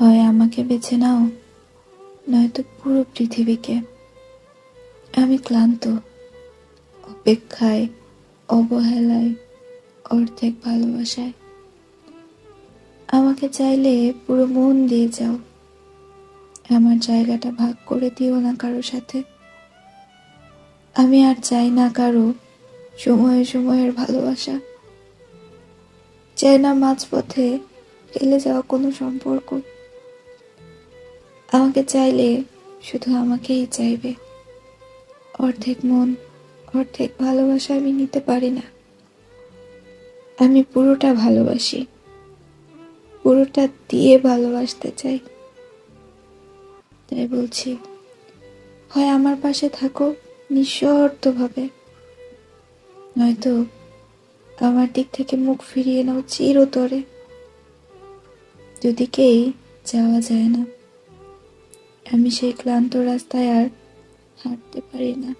হয় আমাকে বেছে নাও, নয়তো পুরো পৃথিবীকে। আমি ক্লান্ত, অপেক্ষায়, অবহেলায়, অর্ধেক ভালোবাসায়। আমাকে চাইলে পুরো মন দিয়ে যাও। আমার জায়গাটা ভাগ করে দিও না কারও সাথে। আমি আর চাই না কারও সময়ে সময়ের ভালোবাসা। চাই না মাঝপথে ফেলে যাওয়া কোনো সম্পর্ক। আমাকে চাইলে শুধু আমাকেই চাইবে। অর্ধেক মন, অর্ধেক ভালোবাসা আমি নিতে পারি না। আমি পুরোটা ভালোবাসি। পুরোটা দিয়ে ভালোবাসতে চাই। তাই বলছি, হয় আমার পাশে থাকো নিঃশর্তভাবে নয়তো আমার দিক থেকে মুখ ফিরিয়ে নাও চিরতরে। যদি দুদিকেই যাওয়া যায় না। আমি সেই ক্লান্ত রাস্তায় আর হাঁটতে পারি না।